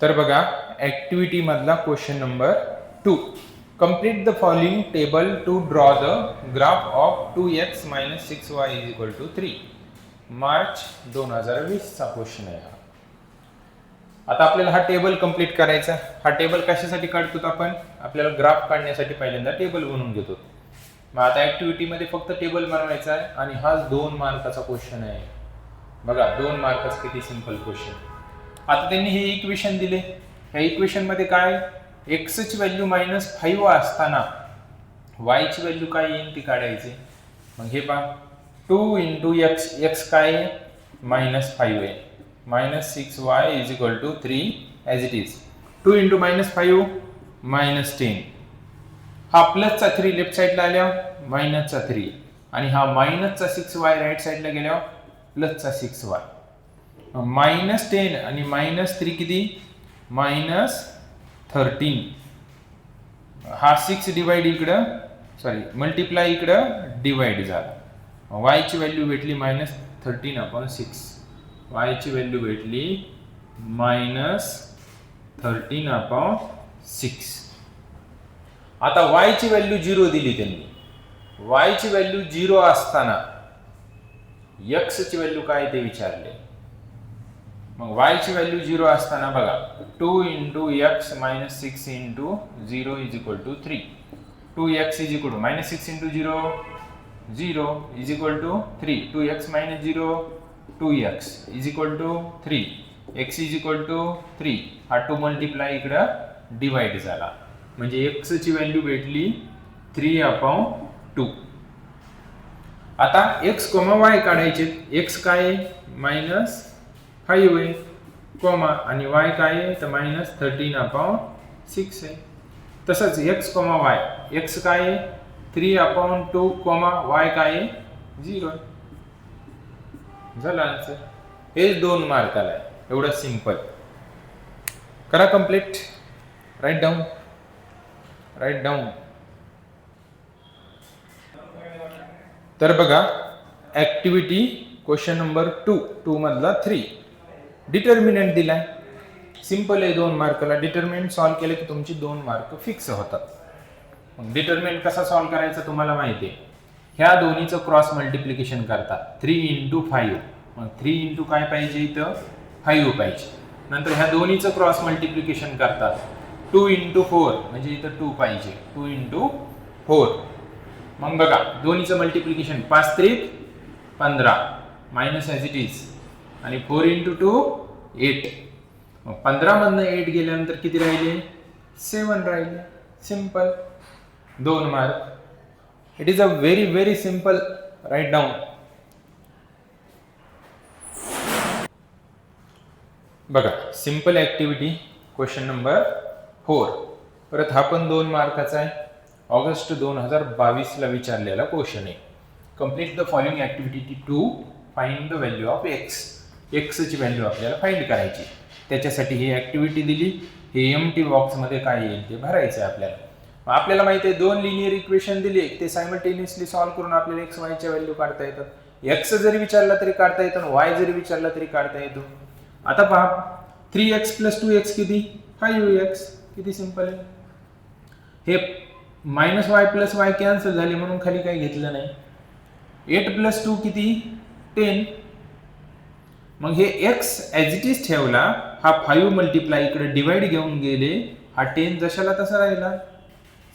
तर बघा ऍक्टिव्हिटी मधला question number two complete the following table to draw the graph of two x minus six y is equal to three March दोन हजार वीसचा question आहे हा. आता आपल्याला हा टेबल कंप्लीट करायचा हा टेबल कशासाठी काढतो आपण? आपल्याला ग्राफ काढण्यासाठी पहिल्यांदा टेबल बनवून घेतो. मग आता ऍक्टिव्हिटीमध्ये फक्त टेबल बनवायचा आहे आणि हा दोन मार्काचा क्वेश्चन आहे. बघा दोन मार्काचा किती सिंपल क्वेश्चन आता त्यांनी हे इक्वेशन दिले. ह्या इक्वेशनमध्ये काय? एक्सची ची व्हॅल्यू मायनस फाईव्ह असताना वायची ची व्हॅल्यू काय येईल ती काढायची. मग हे पहा. टू इंटू एक्स एक्स काय आहे? मायनस फाईव्ह आहे. Minus six y is equal to three as it is two into minus five minus ten हा प्लसचा थ्री लेफ्ट साईडला आल्यावर मायनसचा थ्री आणि हा मायनसचा सिक्स वाय राईट साईडला गेल्यावर प्लसचा सिक्स वाय मायनस टेन आणि मायनस थ्री किती? Minus thirteen. हा सिक्स डिवाइड इकडं सॉरी मल्टिप्लाय इकडं डिवाइड झाला. वायची व्हॅल्यू भेटली मायनस थर्टीन अपॉन सिक्स वायची व्हॅल्यू भेटली मायनस थर्टीन अपॉन सिक्स आता वायची व्हॅल्यू झिरो दिली त्यांनी. वायची व्हॅल्यू झिरो असताना यक्सची व्हॅल्यू काय ते विचारले? मग वायची व्हॅल्यू झिरो असताना बघा two into x minus six into zero is equal to three two x is equal to minus six into zero zero is equal to three two x minus zero two x is equal to three x is equal to three हा two multiply इकडं divide झाला. म्हणजे एक्सची value भेटली three upon two आता x comma y काढायचे. X काय minus five आहे कोमा आणि वाय काय आहे? तर मायनस थर्टीन अपॉन सिक्स आहे. तसंच एक्स कोमा वाय एक्स काय आहे? Three upon two comma y काय आहे? झिरो झालं आन्सर हेच दोन मार्काला आहे. एवढं सिंपल करा complete write down write down तर बघा activity question number two two मधला थ्री डिटर्मिनंट दिलाय. सिंपल आहे दोन मार्कला डिटर्मिनंट सॉल्व्ह केलं की तुमची दोन मार्क फिक्स होतात. मग डिटर्मिनंट कसा सॉल्व्ह करायचा तुम्हाला माहिती आहे. ह्या दोन्हीचं क्रॉस मल्टिप्लिकेशन करतात. थ्री इंटू फाईव्ह मग थ्री इंटू काय पाहिजे इथं? फाईव्ह पाहिजे. नंतर ह्या दोन्हीचं क्रॉस मल्टिप्लिकेशन करतात. टू इंटू फोर म्हणजे इथं टू पाहिजे. टू इंटू फोर मग बघा दोन्हीचं मल्टिप्लिकेशन पाच त्रिक पंधरा. मायनस ॲज इट इज आणि फोर इंटू टू एट मग पंधरामधनं एट गेल्यानंतर किती राहिले? सेवन राहिले. सिंपल दोन mark it is a very very simple write down बघा simple activity question number four परत हा पण दोन मार्काचा आहे. ऑगस्ट दोन हजार बावीसला विचारलेला क्वेश्चन आहे. Complete the following activity to find the value of x एक्सची value आपल्याला फाईंड करायची. त्याच्यासाठी ही ॲक्टिव्हिटी दिली. हे एम टी बॉक्समध्ये काय येईल ते भरायचं आहे आपल्याला. मग आपल्याला माहिती आहे दोन लिनियर इक्वेशन दिली ते सायमल्टेनियसली सॉल्व्ह करून आपल्याला एक्स वायच्या व्हॅल्यू काढता येतात. एक्स जरी विचारला तरी काढता येतो आणि वाय जरी विचारला तरी काढता येतो. आता पहा three x plus two x किती? फाईव्ह एक्स किती सिंपल आहे? हे minus y plus y cancel झाले म्हणून खाली काही घेतलं नाही. एट प्लस टू किती? टेन मग हे एक्स ॲज इट इज ठेवला हा फाईव्ह मल्टिप्लाय इकडे डिवाइड घेऊन गेले हा टेन जशाला तसा राहिला.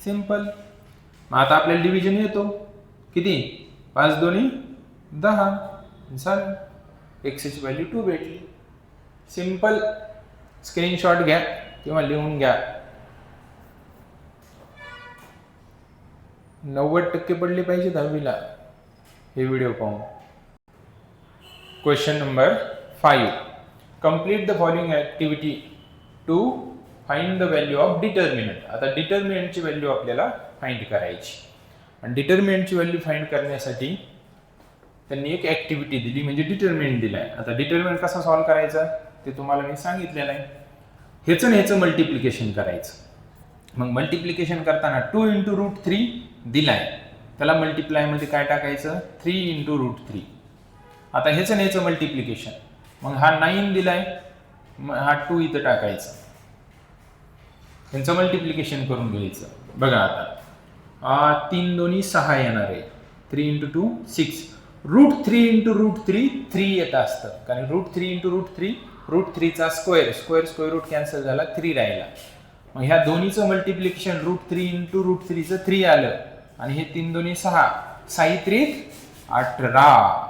सिंपल मग आता आपल्याला डिव्हिजन येतो. किती? पाच दोन्ही दहा. झालं. एक्सची व्हॅल्यू टू भेटली. सिंपल स्क्रीनशॉट घ्या किंवा लिहून घ्या. नव्वद टक्के पडले पाहिजे दहावीला. हे व्हिडिओ पाहून. Question number five complete the following activity to find the value of determinant आता डिटर्मिनंटची व्हॅल्यू आपल्याला फाइंड करायची. आणि डिटर्मिनंटची व्हॅल्यू फाइंड करण्यासाठी त्यांनी एक ॲक्टिव्हिटी दिली म्हणजे डिटर्मिनंट दिलाय. आता डिटर्मिनंट कसा सॉल्व्ह करायचा? ते तुम्हाला मी सांगितलेलं आहे. ह्याचं आणि ह्याचं मल्टिप्लिकेशन करायचं. मग मल्टिप्लिकेशन करताना टू इंटू रूट थ्री दिलाय. त्याला मल्टिप्लायमध्ये काय टाकायचं? थ्री इंटू रूट थ्री आता ह्याचं आणि ह्याचं मल्टिप्लिकेशन मग हा नाईन दिलाय मग हा टू इथं टाकायचा. त्यांचं मल्टिप्लिकेशन करून घ्यायचं. बघा आता. तीन दोन्ही सहा येणार आहे. Three into two six root three into root three three येत असतं. कारण root three into root three root थ्रीचा square square square root cancel झाला थ्री राहिला. मग ह्या दोन्हीचं multiplication root three into root थ्रीचं three आलं. आणि हे तीन दोन्ही सहा. साई त्रिक अठरा.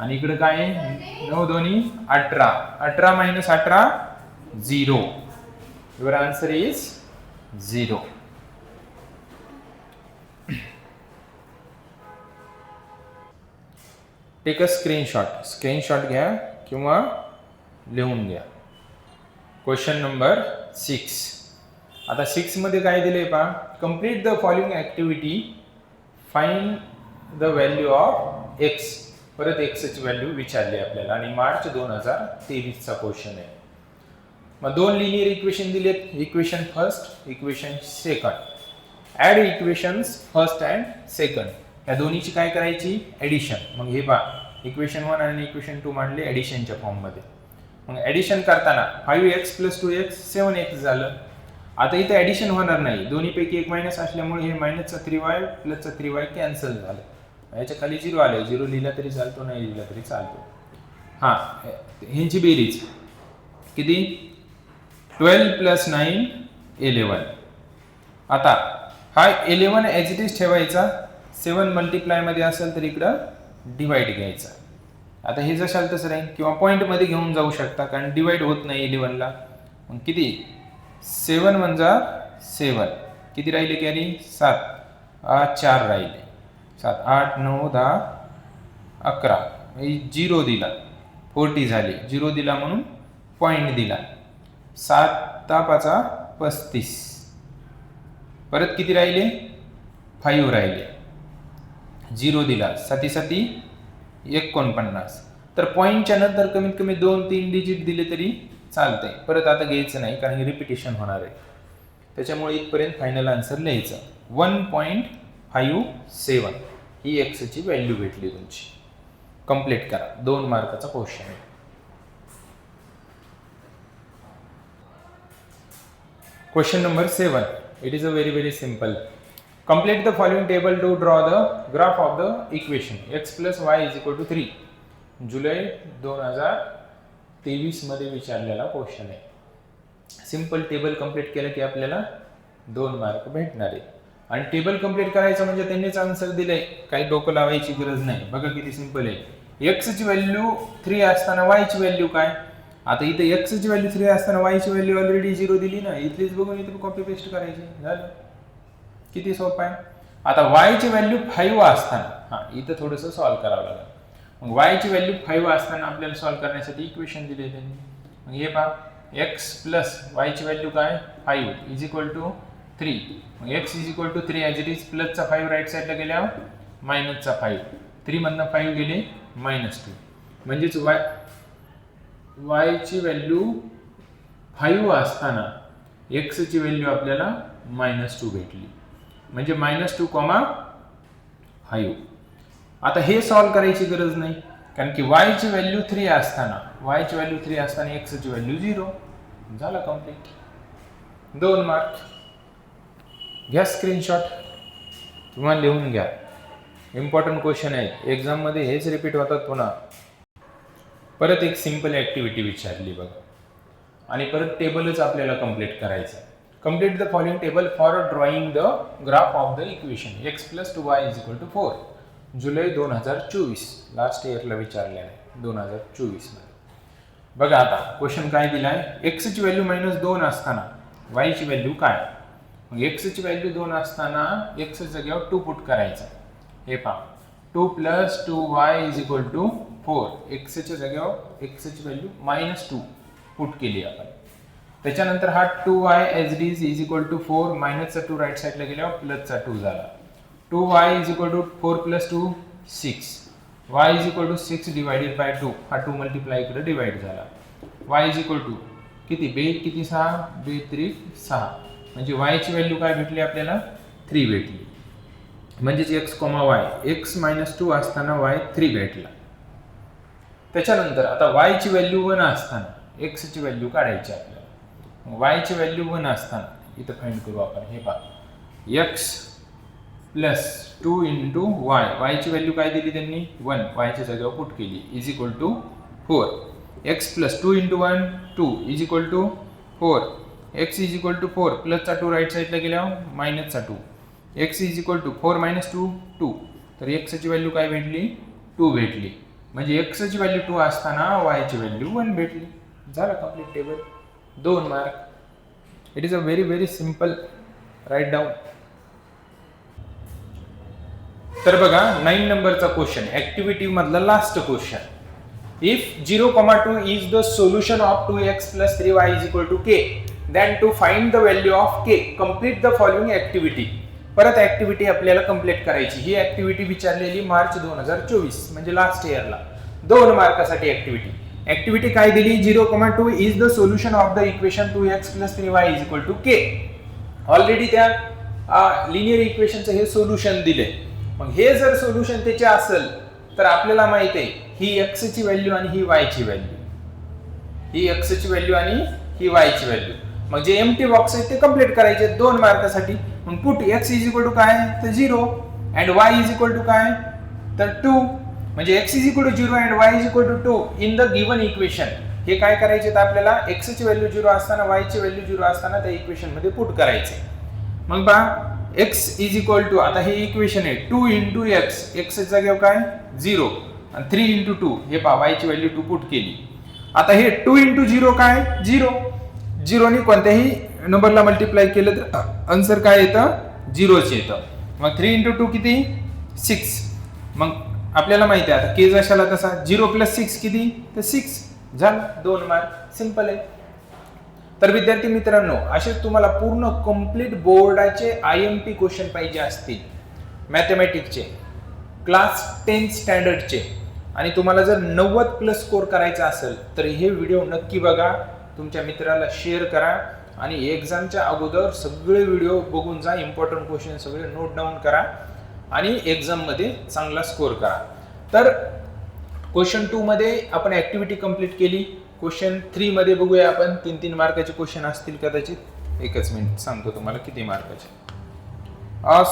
आणि इकडे काय आहे? नऊ दोन्ही अठरा. अठरा मायनस अठरा zero your answer is zero take a screenshot screenshot घ्या किंवा लिहून घ्या. क्वेश्चन नंबर सिक्स आता सिक्समध्ये काय दिले पहा. Complete the following activity find the value of x परत एक्सची व्हॅल्यू विचारली आपल्याला. आणि मार्च दोन हजार तेवीसचा क्वेश्चन आहे. मग दोन लिनियर इक्वेशन दिलेत. Equation first equation second add equations first and second या दोन्हीची काय करायची? ॲडिशन मग हे पहा. इक्वेशन वन आणि इक्वेशन टू मांडले ॲडिशनच्या फॉर्ममध्ये मग ॲडिशन करताना five x plus two x seven x झालं. आता इथं ॲडिशन होणार नाही. दोन्हीपैकी एक मायनस असल्यामुळे हे मायनसचा थ्री वाय प्लसचा थ्री वाय कॅन्सल झालं. याच्या खाली झिरो आले झिरो लिहिला तरी चालतो नाही लिहिला तरी चालतो. हां ह्यांची बेरीज. किती? ट्वेल्व प्लस नाईन इलेवन आता हा इलेवन एच इट इज ठेवायचा. सेवन मल्टिप्लायमध्ये असेल तर इकडं डिवाईड घ्यायचा. आता हे जशाल तसं राहील. किंवा पॉईंटमध्ये घेऊन जाऊ शकता कारण डिवाईड होत नाही इलेवनला मग किती? सेवन म्हणजे सेवन किती राहिले कॅरी सात. चार राहिले. सात आठ नऊ दहा अकरा. म्हणजे झिरो दिला. फोर्टी झाली. झिरो दिला म्हणून पॉईंट दिला. सात पाचा पस्तीस. परत किती राहिले? फाईव्ह राहिले. झिरो दिला. साती साती एकोणपन्नास. तर पॉईंटच्या नंतर कमीत कमी दोन तीन डिजिट दिले तरी चालतंय. परत आता घ्यायचं नाही कारण रिपिटेशन होणार आहे. त्याच्यामुळे इथपर्यंत फायनल आन्सर लिहायचं. वन पॉईंट फाईव्ह सेवन ही एक्सची व्हॅल्यू भेटली तुमची. कंप्लीट करा. दोन मार्काचा क्वेश्चन आहे. Question number seven it is a very very simple complete the following table to draw the graph of the equation x plus y is equal to three July दोन हजार तेवीसमध्ये विचारलेला क्वेश्चन आहे. Simple table complete केलं की आपल्याला दोन mark भेटणार आहे. आणि टेबल कंप्लीट करायचं म्हणजे त्यांनीच आन्सर दिलंय. काही डोकं लावायची गरज नाही. बघा किती सिंपल आहे. एक्सची व्हॅल्यू थ्री असताना वायची व्हॅल्यू काय? आता इथे एक्सची व्हॅल्यू थ्री असताना वायची व्हॅल्यू ऑलरेडी झिरो दिली ना. इथलीच बघून इथे कॉपी पेस्ट करायची. झालं. किती सोपं आहे? आता वायची व्हॅल्यू फाईव्ह असताना. हां इथं थोडंसं सॉल्व्ह करावं लागेल. मग वायची व्हॅल्यू फाईव्ह असताना आपल्याला सॉल्व्ह करण्यासाठी इक्वेशन दिले त्यांनी मग हे पहा. एक्स प्लस वायची व्हॅल्यू काय? Five is equal to three मग x is equal to three as it is प्लसचा five right साईडला गेल्यावर मायनसचा फाईव्ह थ्रीमधनं फाईव्ह गेले मायनस टू म्हणजेच वाय वायची व्हॅल्यू फाईव्ह असताना एक्सची व्हॅल्यू आपल्याला मायनस टू भेटली. म्हणजे मायनस टू कॉमा फाईव्ह आता हे सॉल्व करायची गरज नाही कारण की वायची व्हॅल्यू थ्री असताना वायची व्हॅल्यू थ्री असताना एक्सची व्हॅल्यू झिरो झालं कंप्लीट दोन मार्क घ्या स्क्रीनशॉट किंवा लिहून घ्या. इम्पॉर्टंट क्वेश्चन आहे. एक्झाममध्ये हेच रिपीट होतात पुन्हा. परत एक सिंपल ॲक्टिव्हिटी विचारली बघा. आणि परत टेबलच आपल्याला कंप्लीट करायचं complete the following table for drawing the graph of the equation x plus two y is equal to four July दोन हजार चोवीस. लास्ट इयरला विचारलेलं आहे. दोन हजार चोवीसमध्ये बघा आता क्वेश्चन काय दिला आहे एक्सची व्हॅल्यू मायनस दोन असताना. वायची व्हॅल्यू काय? मग एक्सची व्हॅल्यू दोन असताना एक्स जागेवर टू पुट करायचा. हे पहा. Two plus two y is equal to four एक्सच्या जागेवर एक्सची व्हॅल्यू मायनस टू पुट केली आपण. त्याच्यानंतर हा two y H D is equal to four मायनसचा two right साईडला गेल्यावर प्लसचा टू झाला. Two y is equal to four plus two six y is equal to six divided by two हा two multiply इकडे डिवाईड झाला. Y is equal to किती? बे किती? सहा. बे त्रिक सहा. म्हणजे वायची व्हॅल्यू काय भेटली आपल्याला? थ्री भेटली. म्हणजेच x comma y x minus two असताना वाय थ्री भेटला. त्याच्यानंतर आता वायची व्हॅल्यू वन असताना एक्सची व्हॅल्यू काढायची आपल्याला. वायची व्हॅल्यू वन असताना इथं फाईंड करू आपण हे पहा. X plus two into y वायची value काय दिली त्यांनी? वन वायच्या जागेवर पुट केली. Is equal to four x plus two into one two is equal to four x is equal to four प्लसचा two right साईडला गेल्यावर मायनसचा two x is equal to four minus two two तर एक्सची value काय भेटली? To भेटली. म्हणजे एक्सची value to असताना वायची व्हॅल्यू वन भेटली. झालं कंप्लीट टेबल दोन mark it is a very very simple write down तर बघा नाईन नंबरचा क्वेश्चन ऍक्टिव्हिटी मधला last question if zero comma two is the solution of two x plus three y is equal to k then to find the value of k complete the following activity परत activity आपल्याला complete करायची. ही activity विचारलेली March दोन हजार चोवीस म्हणजे last इयरला दोन मार्कासाठी ऍक्टिव्हिटी ऍक्टिव्हिटी काय दिली? Zero comma two is the solution of the equation two x plus three y is equal to k already त्या लिनियर इक्वेशनचं हे सोल्युशन दिले मग हे जर सोल्युशन त्याचे असेल तर आपल्याला माहीत आहे ही एक्सची व्हॅल्यू आणि ही वायची व्हॅल्यू ही एक्सची व्हॅल्यू आणि ही वायची व्हॅल्यू मग जे एम टी बॉक्स आहेत ते कंप्लीट करायचे दोन मार्कासाठी. मग put x is equal to काय? तर zero and y is equal to काय? तर टू म्हणजे x is equal to zero and y is equal to two in the given equation हे काय करायचे तर आपल्याला? एक्सची व्हॅल्यू झिरो असताना वायची व्हॅल्यू झिरो असताना त्या इक्वेशनमध्ये पुट करायचे. मग पहा एक्स इज इक्वल टू आता हे इक्वेशन आहे. टू इंटू एक्स एक्स जागेवर काय? झिरो आणि थ्री इंटू टू हे पहा वायची व्हॅल्यू टू पुट केली. आता हे टू इंटू झिरो काय? झिरो झिरोनी कोणत्याही नंबरला मल्टिप्लाय केलं तर आन्सर काय येतं? झिरोच येतं. मग थ्री इंटू टू किती? सिक्स मग आपल्याला माहिती आहे आता के जशाला तसा झिरो प्लस सिक्स किती? तर सिक्स झालं. दोन मार्क. सिंपल आहे. तर विद्यार्थी मित्रांनो असे तुम्हाला पूर्ण कंप्लीट बोर्डाचे आय एम पी क्वेश्चन पाहिजे असतील. मॅथमॅटिकचे क्लास टेन स्टँडर्डचे आणि तुम्हाला जर नव्वद प्लस स्कोर करायचा असेल तर हे व्हिडिओ नक्की बघा. तुमच्या मित्राला शेअर करा आणि एक्झामच्या अगोदर सगळे व्हिडिओ बघून जा इम्पॉर्टंट क्वेश्चन सगळे नोट डाऊन करा आणि एक्झाममध्ये चांगला स्कोर करा. तर क्वेश्चन टूमध्ये आपण ॲक्टिव्हिटी कंप्लीट केली. क्वेश्चन थ्रीमध्ये बघूया आपण. तीन तीन मार्काचे क्वेश्चन असतील कदाचित. एकच मिनिट सांगतो तुम्हाला किती मार्काचे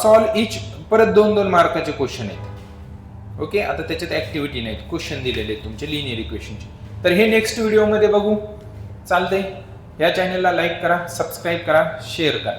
सॉल्व इच परत दोन दोन मार्काचे क्वेश्चन आहेत. ओके आता त्याच्यात ॲक्टिव्हिटी नाहीत. क्वेश्चन दिलेले आहेत तुमचे लिनियर इक्वेशनचे तर हे नेक्स्ट व्हिडिओमध्ये बघू. चालते या चॅनलला लाईक करा सबस्क्राईब करा शेअर करा.